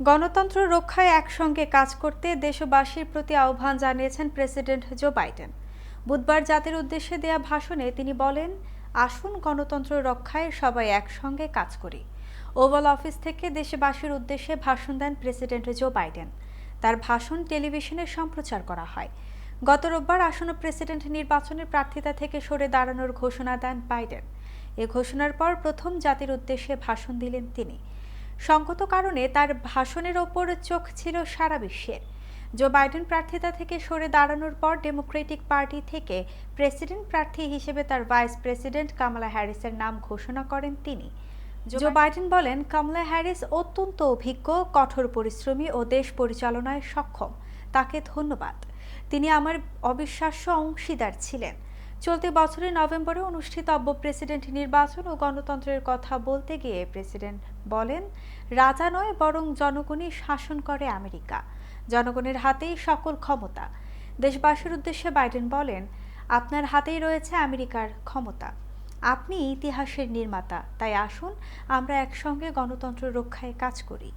গণতন্ত্র রক্ষায় একসঙ্গে কাজ করতে দেশবাসীর প্রতি আহ্বান জানিয়েছেন প্রেসিডেন্ট জো বাইডেন। বুধবার জাতির উদ্দেশ্যে দেয়া ভাষণে তিনি বলেন, আসুন গণতন্ত্র রক্ষায় সবাই একসঙ্গে কাজ করি। ওভাল অফিস থেকে দেশবাসীর উদ্দেশ্যে ভাষণ দেন প্রেসিডেন্ট জো বাইডেন। তার ভাষণ টেলিভিশনে সম্প্রচার করা হয়। গত রোববার আসন্ন প্রেসিডেন্ট নির্বাচনের প্রার্থিতা থেকে সরে দাঁড়ানোর ঘোষণা দেন বাইডেন। এ ঘোষণার পর প্রথম জাতির উদ্দেশ্যে ভাষণ দিলেন তিনি। সঙ্গত কারণে তার ভাষণের ওপর চোখ ছিল সারা বিশ্বের। জো বাইডেন প্রার্থিতা থেকে সরে দাঁড়ানোর পর ডেমোক্রেটিক পার্টি থেকে প্রেসিডেন্ট প্রার্থী হিসেবে তার ভাইস প্রেসিডেন্ট কামালা হ্যারিসের নাম ঘোষণা করেন তিনি। জো বাইডেন বলেন কামলা হ্যারিস অত্যন্ত অভিজ্ঞ কঠোর পরিশ্রমী ও দেশ পরিচালনায় সক্ষম। তাকে ধন্যবাদ। তিনি আমার অবিশ্বাস্য অংশীদার ছিলেন। চলতি বছরের নভেম্বরে অনুষ্ঠিতব্য প্রেসিডেন্ট নির্বাচন ও গণতন্ত্রের কথা বলতে গিয়ে প্রেসিডেন্ট বলেন, রাজা নয়, বরং জনগণই শাসন করে আমেরিকা। জনগণের হাতেই সকল ক্ষমতা। দেশবাসীর উদ্দেশ্যে বাইডেন বলেন, আপনার হাতেই রয়েছে আমেরিকার ক্ষমতা। আপনি ইতিহাসের নির্মাতা। তাই আসুন, আমরা একসঙ্গে গণতন্ত্র রক্ষায় কাজ করি।